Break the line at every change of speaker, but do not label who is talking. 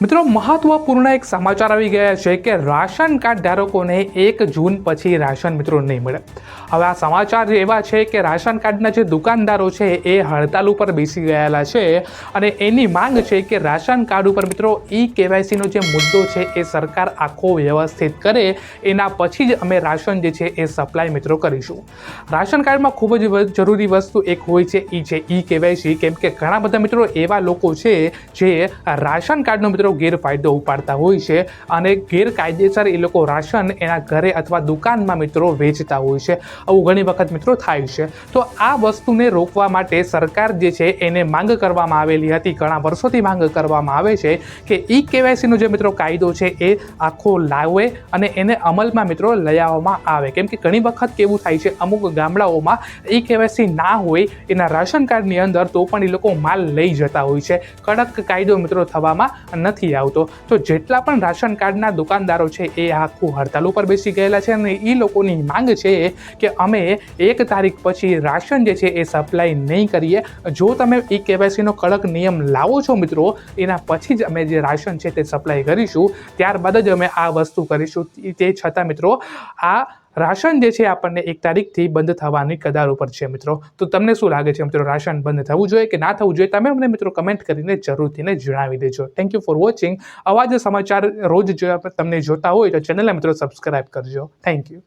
મિત્રો, મહત્વપૂર્ણ એક સમાચાર આવી ગયા છે કે રાશન કાર્ડ ધારકોને એક જૂન પછી રાશન મિત્રો નહીં મળે. હવે આ સમાચાર એવા છે કે રાશન કાર્ડના જે દુકાનદારો છે એ હડતાલ ઉપર બેસી ગયેલા છે અને એની માંગ છે કે રાશન કાર્ડ ઉપર મિત્રો ઈ કેવાયસીનો જે મુદ્દો છે એ સરકાર આખો વ્યવસ્થિત કરે. એના પછી જ અમે રાશન જે છે એ સપ્લાય મિત્રો કરીશું. રાશન કાર્ડમાં ખૂબ જ જરૂરી વસ્તુ એક હોય છે એ છે ઈ કેવાયસી કેમ કે ઘણા બધા મિત્રો એવા લોકો છે જે રાશન કાર્ડનો મિત્રો ગેરફાયદો ઉપાડતા હોય છે અને ગેરકાયદેસર એ લોકો રાશન એના ઘરે અથવા દુકાનમાં મિત્રો વેચતા હોય છે. આવું ઘણી વખત મિત્રો થાય છે. તો આ વસ્તુને રોકવા માટે સરકાર જે છે એને માંગ કરવામાં આવેલી હતી, ઘણા વર્ષોથી માંગ કરવામાં આવે છે કે ઈ કેવાયસીનો જે મિત્રો કાયદો છે એ આખો લાવે અને એને અમલમાં મિત્રો લઈ આવવામાં આવે. કેમ કે ઘણી વખત કેવું થાય છે, અમુક ગામડાઓમાં ઈ કેવાયસી ના હોય, એના રાશન કાર્ડની અંદર તો પણ એ લોકો માલ લઈ જતા હોય છે. કડક કાયદો મિત્રો થવામાં નથી આવતો. તો જેટલા પણ રાશન કાર્ડના દુકાનદારો છે, એ આખું હડતાલ ઉપર બેસી ગયેલા છે અને એ લોકોની માંગ છે કે અમે એક તારીખ પછી રાશન જે છે, એ સપ્લાય નહીં કરીએ. જો તમે ઈ કેવાયસીનો કડક નિયમ લાવો છો મિત્રો, એના પછી જ અમે જે રાશન છે, તે સપ્લાય કરીશું. ત્યારબાદ જ અમે આ વસ્તુ કરીશું. તે છતાં મિત્રો, આ રાશન જે છે આપણને એક તારીખથી બંધ થવાની કદાર ઉપર છે મિત્રો. તો તમને શું લાગે છે મિત્રો રાશન બંધ થવું જોઈએ કે ના થવું જોઈએ? તમે અમને મિત્રો કમેન્ટ કરીને જરૂરથી જણાવી દેજો. થેન્ક યુ ફોર વોચિંગ આવા જ સમાચાર રોજ જો તમને જોતા હોય તો ચેનલને મિત્રો સબસ્ક્રાઇબ કરજો. Thank you